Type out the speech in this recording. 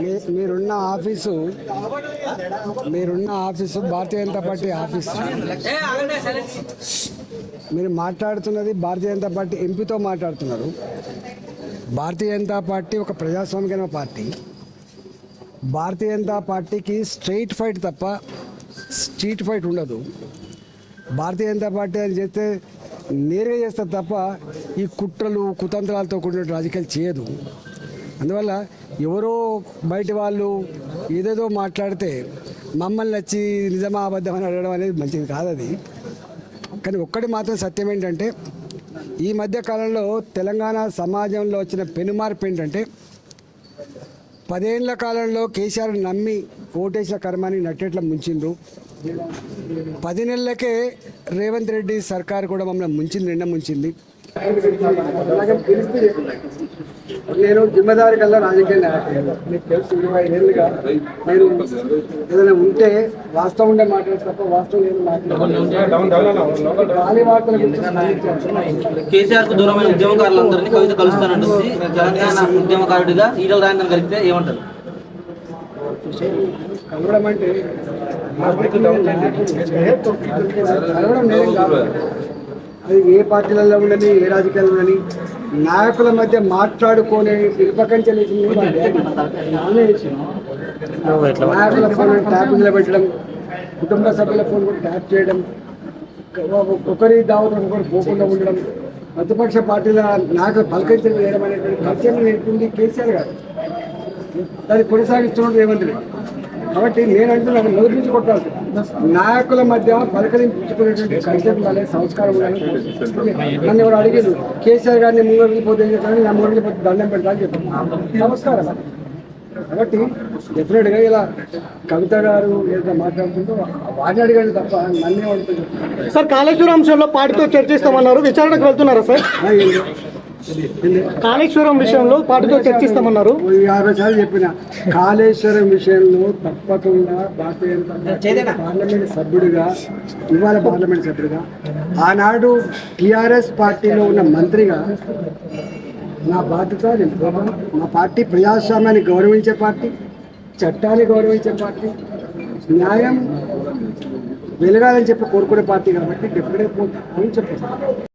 మీ- మీరున్న ఆఫీసు మీరున్న office Bharatiya Janata party office. మీరు మాట్లాడుతున్నది భారతీయ జనతా పార్టీ ఎంపీతో మాట్లాడుతున్నారు. భారతీయ జనతా పార్టీ ఒక ప్రజాస్వామికమైన పార్టీ. భారతీయ జనతా పార్టీకి స్ట్రైట్ ఫైట్ తప్ప స్ట్రీట్ ఫైట్ ఉండదు. భారతీయ జనతా పార్టీ అని చెప్తే నేరుగా చేస్తారు తప్ప ఈ కుట్రలు కుతంత్రాలతో కూడిన రాజకీయాలు చేయదు. అందువల్ల ఎవరో బయట వాళ్ళు ఏదేదో మాట్లాడితే మమ్మల్ని వచ్చి నిజమా అబద్ధం అని అడగడం అనేది మంచిది కాదు అది. కానీ ఒక్కటి మాత్రం సత్యం ఏంటంటే ఈ మధ్య కాలంలో తెలంగాణ సమాజంలో వచ్చిన పెనుమార్పు ఏంటంటే పదేళ్ళ కాలంలో కేసీఆర్ నమ్మి ఓటేసిన కర్మాన్ని నట్టేట్ల ముంచిండ్రు. పది నెలలకే రేవంత్ రెడ్డి సర్కార్ కూడా మమ్మల్ని ముంచింది నిండా ముంచింది. నేను జిమ్మదారి కల్లా రాజకీయ నాయకులు మీకు తెలుసు ఇరవై ఐదేళ్ళుగా నేను ఏదైనా ఉంటే వాస్తవం ఉండే మాట్లాడే తప్ప వాస్తవం లేదు మాట్లాడను. గాలి వార్తల కేసీఆర్ దూరమైన ఉద్యమకారులందరినీ కవిత కలుస్తానంటుంది. తెలంగాణ ఉద్యమకారుడిగా ఈటల రాజేందర్ కలిపితే ఏమంటారు? కలవడం అంటే కలవడం కాదు. అది ఏ పార్టీలలో ఉండని ఏ రాజకీయాలు ఉండని నాయకుల మధ్య మాట్లాడుకోనే ఇరుపకంచెలు నాయకుల ఫోన్ ట్యాప్ నిలబెట్టడం కుటుంబ సభ్యుల ఫోన్ కూడా ట్యాప్ చేయడం ఒకరి దావత ఒకరు పోకుండా ఉండడం ప్రతిపక్ష పార్టీల నాయకులు పలకరించడం వేయడం అనేటువంటి పరిచయం నేర్పింది కేసీఆర్ గారు దాన్ని కొనసాగిస్తున్నాడు రేవంత్ రెడ్డి. కాబట్టి నేను అంటున్నాను మొదటి నుంచి కొట్టాలి. నాయకుల మధ్య పలకరించుకునేటువంటి కల్చర్ అనే సంస్కారం నన్ను ఎవరు అడిగారు కేసీఆర్ గారిని ముందు వెళ్ళిపోతే ఏం చేస్తాను నా వెళ్ళిపోతే దండం పెడతా అని చెప్పాను నమస్కారం కాబట్టి డెఫినెట్గా ఇలా కవిత గారు ఏదైతే మాట్లాడుతుందో వాడిని అడిగాడు తప్ప నన్నే అడుగుతుంది సార్ కాళేశ్వరం అంశంలో పార్టీతో చర్చిస్తామన్నారు. విచారణకు వెళ్తున్నారా సార్? కాళేశ్వరం విషయంలో పార్టీతో చర్చిస్తామన్నారు. యాభై సార్లు చెప్పిన. కాళేశ్వరం విషయంలో తప్పకుండా భారతీయ పార్లమెంట్ సభ్యుడిగా ఇవాళ పార్లమెంట్ సభ్యుడిగా ఆనాడు టిఆర్ఎస్ పార్టీలో ఉన్న మంత్రిగా నా బాధ్యత నేను. మా పార్టీ ప్రజాస్వామ్యాన్ని గౌరవించే పార్టీ చట్టాన్ని గౌరవించే పార్టీ న్యాయం వెలగాలని చెప్పి కోరుకునే పార్టీ కాబట్టి డెఫినెట్గా పోతాను అని చెప్పేస్తాను